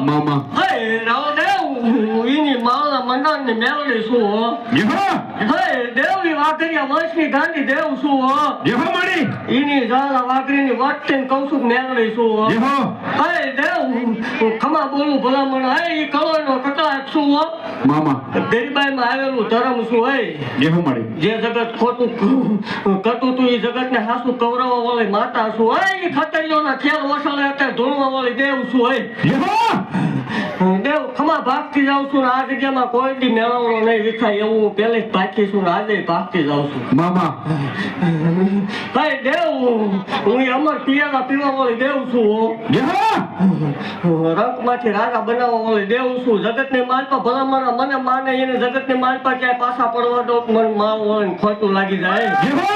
મામા હે રાવદેવ ઈની માળા મંડાણની મેળડી છું હો હે દેવની વાઘરિયા વંશની ગાંધી દેવ છું હો જે મળી ઈની ઝાલા વાઘરીની વટતીને કૌશુક મેળડી છું હો જે હે દેવ ખમા બોલું ભલામણ હે ઈ કલોઈનો કકળાટ છું હો મામા ગરીબાઈમાં આવેલું ધર્મ શું હે જે મળી જે જગત ખોટું કટું તું એ જગત ને હાસુ કવરાવવા વાળી માતા છું હે ઈ ખતરીઓના ખેલ વસાડે અત્યારે ધૂણવા વાળી દેવ છું હે દેવ ખમા ભાગતી જાઉં છું ને આ જગ્યામાં કોઈ દી મેળવણો નહીં વિખાય એવું હું પહેલે જ ભાગી છું ને આજે ભાગતી જાઉં છું. મામા. હે દેવ હું અમર પિયાલા પીવા વાળી દેવ છું હો. રંગમાંથી રાજા બનાવવા વાળી દેવ છું. જગતની માલપા ભલામણ મને માને એને જગતની માલપા ક્યાંય પાછા પડવા દો મને માલ વળે ખોટું લાગી જાય. જે હો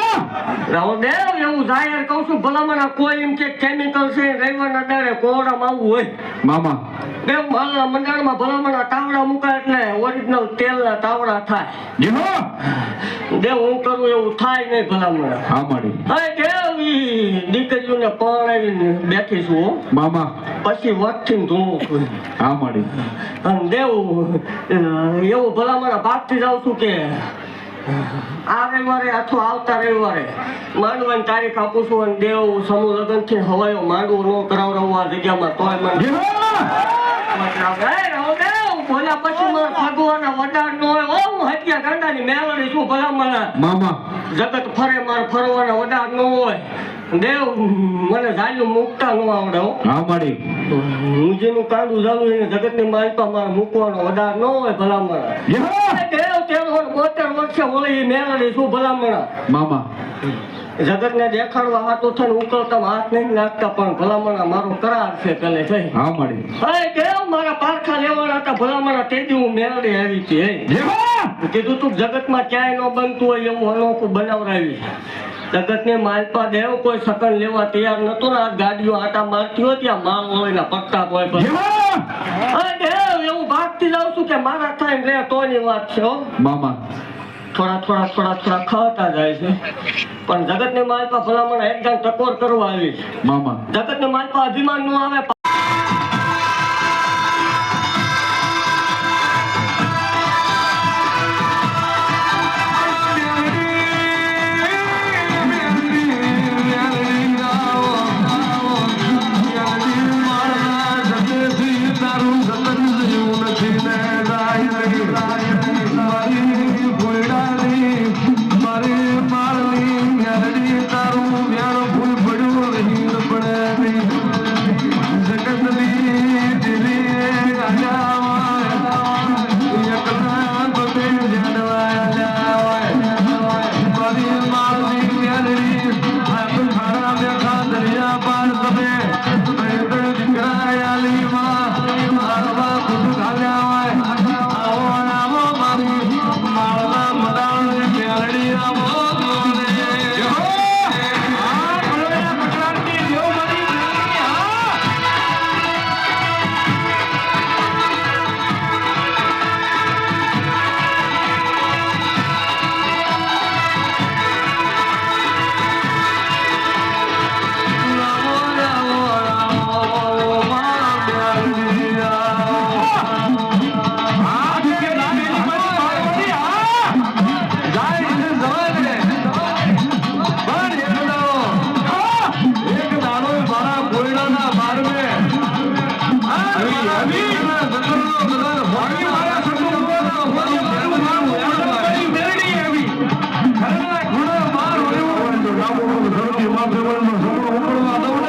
રાવદેવ એવું જાહેર કહું છું ભલામણ કોઈ એમ કે કેમિકલ છે રવિવારના દાડે કોરડામાં આવવું હોય. મામા. દેવ માલના મંડળમાં તાવડા મુકાય એટલે ઓરિજિનલ તેલના તાવડા થાય. જે દેવ હું કરું એવું થાય નહીં ભલામણ. હા મળી હવે દેવ દીકરીઓને પરણાવીને બેઠી છું મામા. પછી વટથી ધૂણું હા મળી અને દેવ એવું ભલામણ ભાગથી જાઉં છું કે આ રવિવારે અથવા આવતા રવિવારે માંડવાની તારીખ આપું છું અને દેવ સમૂહ લગ્નથી હવાયો માંડવું ન કરાવડાવવું જગ્યામાં તોય મને મામા. જગત ફરે મારે ફરવાના વડા ન હોય. દેવ મને ઝાલું મૂકતા ન આવડે હો. હા મળી હું જેનું કાંડું જાણું એને જગતની માલપા મારે મૂકવાનો વડા ન હોય ભલામણ. દેવ તેર બોતેર વર્ષે ઓલી મેળવી શું ભલામણ. મામા. જગતને દેખાડવા હાથો થઈને ઉકળતા હાથ નહીં નાખતા પણ ભલામણ મારો કરાર છે પેલે થઈ. હા મળી. હે કેમ મારા પારખા લેવાના હતા? ભલામણ તેથી હું મેળડી આવી હતી કીધું તું જગતમાં ક્યાંય ન બનતું હોય એવું અનોખું બનાવડાવી જગતને માલપા દેવ કોઈ સકન લેવા તૈયાર નતો ને આ ગાડીઓ આટા મારતી હોય ત્યાં માલ હોય ને પટ્ટા હોય અરે દેવ એવું ભાગતી જાઉં છું કે મારા થાય રે તોની વાત છે હો. મામા. થોડા થોડા થોડા થોડા ખાતા જાય છે. પણ જગતની માલપા ભલામણ એકદમ ટકોર કરવા આવી મામા. જગત ને માલપા અભિમાન નો આવે মাধ্যমে